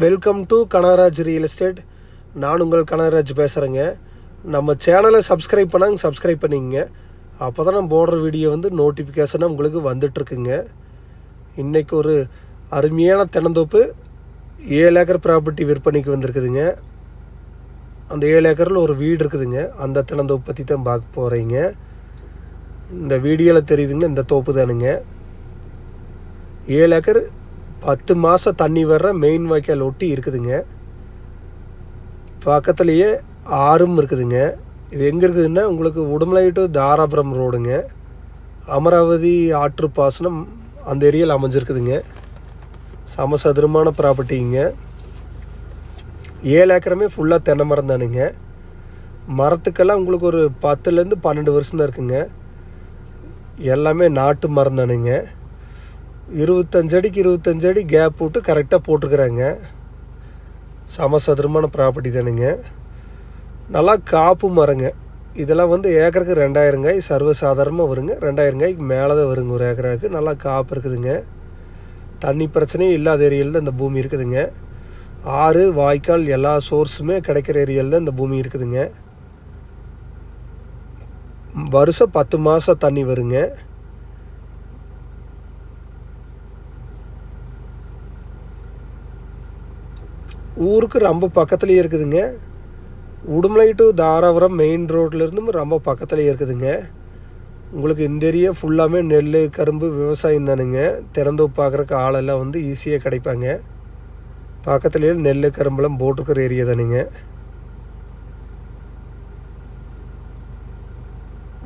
Welcome to Kanagaraj real estate நான் உங்கள் கனகராஜ் பேசுகிறேங்க நம்ம சேனலை சப்ஸ்கிரைப் பண்ணாங்க சப்ஸ்கிரைப் பண்ணிங்க அப்போ தான் நம்ம போடுற வீடியோ வந்து நோட்டிஃபிகேஷனாக உங்களுக்கு வந்துட்டுருக்குங்க. இன்றைக்கி ஒரு அருமையான தென்னந்தோப்பு ஏழு ஏக்கர் ப்ராப்பர்ட்டி விற்பனைக்கு வந்திருக்குதுங்க. அந்த ஏழு ஏக்கரில் ஒரு வீடு இருக்குதுங்க. அந்த தென்னந்தோப்பு பற்றி தான் பார்க்க போகிறீங்க இந்த வீடியோவில் தெரியுதுங்க இந்த தோப்பு தானுங்க. ஏழு ஏக்கர் பத்து மாதம் தண்ணி வர்ற மெயின் வாய்க்கால் ஒட்டி இருக்குதுங்க. பக்கத்துலேயே ஆறும் இருக்குதுங்க. இது எங்கே இருக்குதுன்னா உங்களுக்கு உடுமலை டு தாராபுரம் ரோடுங்க. அமராவதி ஆற்று பாசனம் அந்த ஏரியாவில் அமைஞ்சிருக்குதுங்க. சமசதுரமான ப்ராப்பர்ட்டிங்க ஏழு ஏக்கரமே ஃபுல்லாக தென்னை மரம் தானுங்க. மரத்துக்கெல்லாம் உங்களுக்கு ஒரு பத்துலேருந்து பன்னெண்டு வருஷம் தான் இருக்குங்க. எல்லாமே நாட்டு மரம் தானுங்க. இருபத்தஞ்சு அடிக்கு இருபத்தஞ்சு அடி கேப் விட்டு கரெக்டாக போட்டிருக்குறாங்க சமசதுரமான ப்ராப்பர்ட்டி தானுங்க. நல்லா காப்பு மரங்க. இதெல்லாம் வந்து ஏக்கருக்கு ரெண்டாயிரம் காய் சர்வசாதாரணமாக வருங்க. ரெண்டாயிரம் காய்க்கு மேலே தான் வருங்க ஒரு ஏக்கராக்கு. நல்லா காப்பு இருக்குதுங்க. தண்ணி பிரச்சனையும் இல்லாத ஏரியாவில் தான் இந்த பூமி இருக்குதுங்க. ஆறு வாய்க்கால் எல்லா சோர்ஸுமே கிடைக்கிற ஏரியாவில் தான் இந்த பூமி இருக்குதுங்க. வருஷம் பத்து மாதம் தண்ணி வருங்க. ஊருக்கு ரொம்ப பக்கத்துலேயே இருக்குதுங்க. உடுமலை டு தாராபுரம் மெயின் ரோட்லேருந்தும் ரொம்ப பக்கத்துலேயே இருக்குதுங்க. உங்களுக்கு இந்த ஏரியா ஃபுல்லாமே நெல் கரும்பு விவசாயம் தானுங்க. திறந்து பார்க்குறக்கு ஆளெல்லாம் வந்து ஈஸியாக கிடைப்பாங்க. பக்கத்துலேயே நெல் கரும்புலாம் போட்டுக்கிற ஏரியா தானுங்க.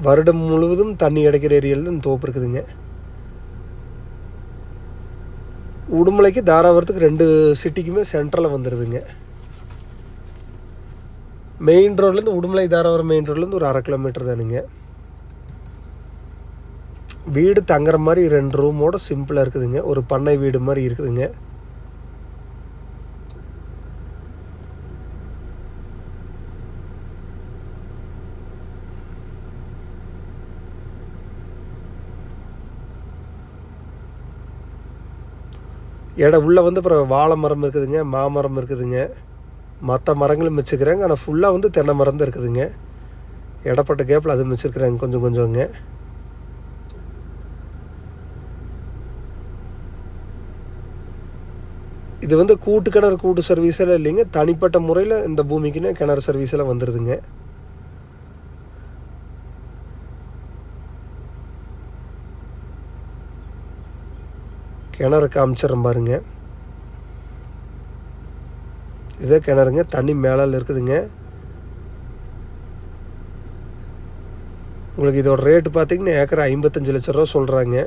வருடம் முழுவதும் தண்ணி அடைக்கிற ஏரியாவில் தான் தோப்பு இருக்குதுங்க. உடுமலைக்கு தாராபுரத்துக்கு ரெண்டு சிட்டிக்குமே சென்ட்ரலில் வந்துடுதுங்க மெயின் ரோட்லேருந்து உடுமலை தாராபுரம் மெயின் ரோட்லேருந்து ஒரு அரை கிலோமீட்டர் தானுங்க. வீடு தங்குற மாதிரி ரெண்டு ரூமோட சிம்பிளாக இருக்குதுங்க. ஒரு பண்ணை வீடு மாதிரி இருக்குதுங்க. இடம் உள்ளே வந்து அப்புறம் வாழை மரம் இருக்குதுங்க மாமரம் இருக்குதுங்க. மற்ற மரங்களும் வச்சுக்கிறாங்க ஆனால் ஃபுல்லாக வந்து தென்னை மரம் தான் இருக்குதுங்க. இடப்பட்ட கேப்பில் அது வச்சுருக்குறாங்க கொஞ்சம் கொஞ்சங்க. இது வந்து கூட்டு கிணறு கூட்டு சர்வீஸில் இல்லைங்க. தனிப்பட்ட முறையில் இந்த பூமிக்குன்னு கிணறு சர்வீஸில் வந்துடுதுங்க கிணறு காமிச்சிட்றேன் பாருங்க. இதே கிணறுங்க தண்ணி மேலால் இருக்குதுங்க. உங்களுக்கு இதோட ரேட்டு பார்த்தீங்கன்னா ஏக்கர் ஐம்பத்தஞ்சு லட்ச ரூபா சொல்கிறாங்க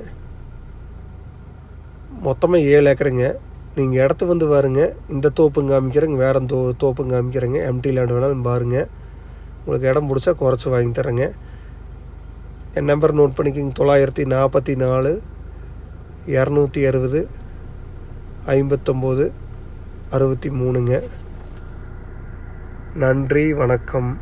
மொத்தமாக ஏழு ஏக்கருங்க. நீங்கள் இடத்து வந்து பாருங்க இந்த தோப்புங்க காமிக்கிறேங்க வேறு தோ தோப்புங்க காமிக்கிறேங்க. எம்டி லேண்ட் வேணாலும் பாருங்கள் உங்களுக்கு இடம் பிடிச்சா குறைச்சி வாங்கி தரேங்க. என் நம்பர் நோட் பண்ணிக்கோங்க தொள்ளாயிரத்தி நாற்பத்தி நாலு இரநூத்தி அறுபது ஐம்பத்தொம்போது அறுபத்தி மூணுங்க. நன்றி வணக்கம்.